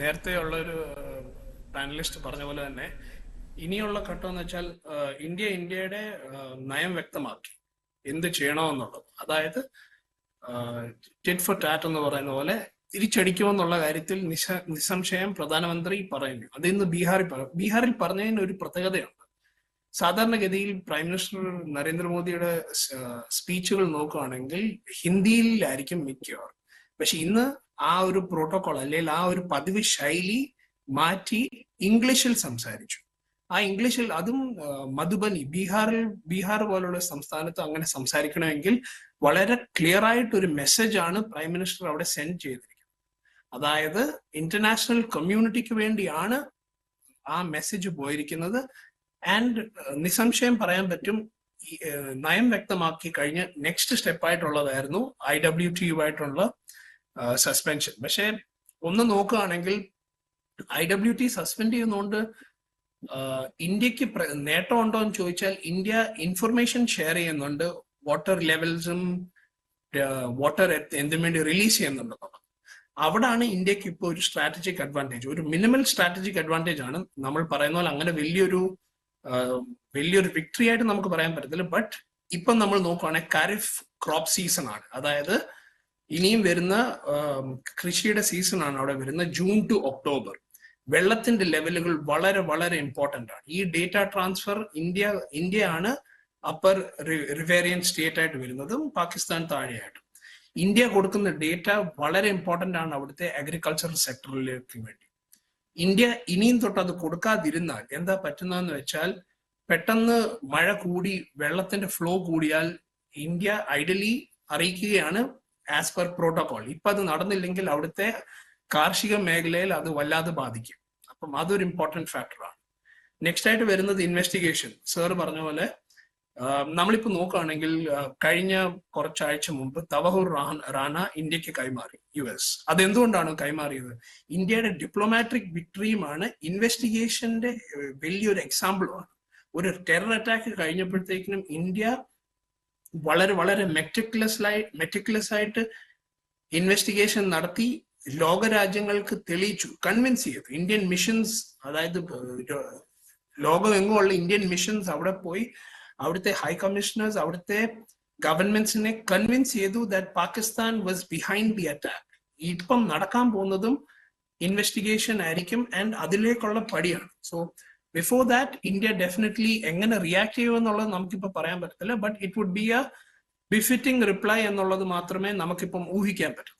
നേരത്തെ ഉള്ള ഒരു പാനലിസ്റ്റ് പറഞ്ഞ പോലെ തന്നെ ഇനിയുള്ള ഘട്ടം എന്ന് വെച്ചാൽ ഇന്ത്യ ഇന്ത്യയുടെ നയം വ്യക്തമാക്കി എന്ത് ചെയ്യണമെന്നുള്ളത്. അതായത് ടിറ്റ് ഫോർ ടാറ്റ് എന്ന് പറയുന്ന പോലെ തിരിച്ചടിക്കുമെന്നുള്ള കാര്യത്തിൽ നിശ നിസ്സംശയം പ്രധാനമന്ത്രി പറയുന്നു. അത് ഇന്ന് ബീഹാറിൽ ബീഹാറിൽ പറഞ്ഞതിന് ഒരു പ്രത്യേകതയുണ്ട്. സാധാരണഗതിയിൽ പ്രൈം മിനിസ്റ്റർ നരേന്ദ്രമോദിയുടെ സ്പീച്ചുകൾ നോക്കുകയാണെങ്കിൽ ഹിന്ദിയിലായിരിക്കും മിക്കവാറും. പക്ഷെ ഇന്ന് ആ ഒരു പ്രോട്ടോകോൾ അല്ലെങ്കിൽ ആ ഒരു പതിവ് ശൈലി മാറ്റി ഇംഗ്ലീഷിൽ സംസാരിച്ചു. ആ ഇംഗ്ലീഷിൽ അതും മധുബനി ബീഹാറിൽ ബീഹാർ പോലുള്ള സംസ്ഥാനത്ത് അങ്ങനെ സംസാരിക്കണമെങ്കിൽ വളരെ ക്ലിയർ ആയിട്ട് ഒരു മെസ്സേജ് ആണ് പ്രൈം മിനിസ്റ്റർ അവിടെ സെൻഡ് ചെയ്തിരിക്കുന്നത്. അതായത് ഇന്റർനാഷണൽ കമ്മ്യൂണിറ്റിക്ക് വേണ്ടിയാണ് ആ മെസ്സേജ് പോയിരിക്കുന്നത്. ആൻഡ് നിസ്സംശയം പറയാൻ പറ്റും നയം വ്യക്തമാക്കി കഴിഞ്ഞ് നെക്സ്റ്റ് സ്റ്റെപ്പ് ആയിട്ടുള്ളതായിരുന്നു ഐ ഡബ്ല്യു ടി യു ആയിട്ടുള്ള സസ്പെൻഷൻ പക്ഷേ ഒന്ന് നോക്കുകയാണെങ്കിൽ ഐ ഡബ്ല്യു ടി സസ്പെൻഡ് ചെയ്യുന്നതുകൊണ്ട് ഇന്ത്യയ്ക്ക് നേട്ടം ഉണ്ടോ എന്ന് ചോദിച്ചാൽ ഇന്ത്യ ഇൻഫർമേഷൻ ഷെയർ ചെയ്യുന്നുണ്ട്. വാട്ടർ ലെവൽസും വാട്ടർ എന്തിനു വേണ്ടി റിലീസ് ചെയ്യുന്നുണ്ടോ അവിടാണ് ഇന്ത്യയ്ക്ക് ഇപ്പോൾ ഒരു സ്ട്രാറ്റജിക് അഡ്വാന്റേജ് ഒരു മിനിമൽ സ്ട്രാറ്റജിക് അഡ്വാന്റേജ് ആണ്. നമ്മൾ പറയുന്ന പോലെ അങ്ങനെ വലിയൊരു വലിയൊരു വിക്ടറി ആയിട്ട് നമുക്ക് പറയാൻ പറ്റത്തില്ല. ബട്ട് ഇപ്പം നമ്മൾ നോക്കുകയാണെങ്കിൽ കരിഫ് ക്രോപ്പ് സീസൺ ആണ്. അതായത് ഇനിയും വരുന്ന കൃഷിയുടെ സീസൺ ആണ് അവിടെ വരുന്നത് ജൂൺ ടു ഒക്ടോബർ വെള്ളത്തിന്റെ ലെവലുകൾ വളരെ വളരെ ഇമ്പോർട്ടന്റ് ആണ്. ഈ ഡേറ്റ ട്രാൻസ്ഫർ ഇന്ത്യ ഇന്ത്യ ആണ് അപ്പർ റിവേറിയൻ സ്റ്റേറ്റ് ആയിട്ട് വരുന്നതും പാകിസ്ഥാൻ താഴെയായിട്ടും. ഇന്ത്യ കൊടുക്കുന്ന ഡേറ്റ വളരെ ഇമ്പോർട്ടന്റ് ആണ് അവിടുത്തെ അഗ്രികൾച്ചറൽ സെക്ടറിലേക്ക് വേണ്ടി. ഇന്ത്യ ഇനിയും തൊട്ട് അത് കൊടുക്കാതിരുന്നാൽ എന്താ പറ്റുന്നതെന്ന് വെച്ചാൽ പെട്ടെന്ന് മഴ കൂടി വെള്ളത്തിന്റെ ഫ്ലോ കൂടിയാൽ ഇന്ത്യ ഐഡലി അറിയിക്കുകയാണ് ആസ് പെർ പ്രോട്ടോകോൾ ഇപ്പൊ അത് നടന്നില്ലെങ്കിൽ അവിടുത്തെ കാർഷിക മേഖലയിൽ അത് വല്ലാതെ ബാധിക്കും. അപ്പം അതൊരു ഇമ്പോർട്ടന്റ് ഫാക്ടറാണ് നെക്സ്റ്റ് ആയിട്ട് വരുന്നത് ഇൻവെസ്റ്റിഗേഷൻ സാർ പറഞ്ഞ പോലെ നമ്മളിപ്പോൾ നമ്മളിപ്പോ നോക്കുകയാണെങ്കിൽ കഴിഞ്ഞ കുറച്ചാഴ്ച മുമ്പ് തവഹൂർ റാണ ഇന്ത്യയ്ക്ക് കൈമാറി യു എസ് അതെന്തുകൊണ്ടാണ് കൈമാറിയത്? ഇന്ത്യയുടെ ഡിപ്ലോമാറ്റിക് വിക്ടറിയുമാണ് ഇൻവെസ്റ്റിഗേഷന്റെ വലിയൊരു എക്സാമ്പിളുമാണ് ഒരു ടെറർ അറ്റാക്ക് കഴിഞ്ഞപ്പോഴത്തേക്കിനും ഇന്ത്യ വളരെ വളരെ മെറ്റിക്കുലസ്ലായി മെറ്റിക്കുലസ് ആയിട്ട് ഇൻവെസ്റ്റിഗേഷൻ നടത്തി ലോകരാജ്യങ്ങൾക്ക് തെളിയിച്ചു കൺവിൻസ് ചെയ്തു. ഇന്ത്യൻ മിഷൻസ് അതായത് ലോകമെങ്ങുമുള്ള ലോകം ഇന്ത്യൻ മിഷൻസ് അവിടെ പോയി അവിടുത്തെ ഹൈ കമ്മീഷണേഴ്സ് അവിടുത്തെ ഗവൺമെന്റ്സിനെ കൺവിൻസ് ചെയ്തു that Pakistan was behind the attack ഇപ്പം നടക്കാൻ പോകുന്നതും ഇൻവെസ്റ്റിഗേഷൻ ആയിരിക്കും ആൻഡ് അതിലേക്കുള്ള പടിയാണ്. So before that India definitely എങ്ങനെ റിയാക്ട് ചെയ്യുമെന്നുള്ളത് നമുക്കിപ്പോൾ പറയാൻ പറ്റത്തില്ല but it would be a befitting reply എന്നുള്ളത് മാത്രമേ നമുക്കിപ്പം ഊഹിക്കാൻ പറ്റൂ.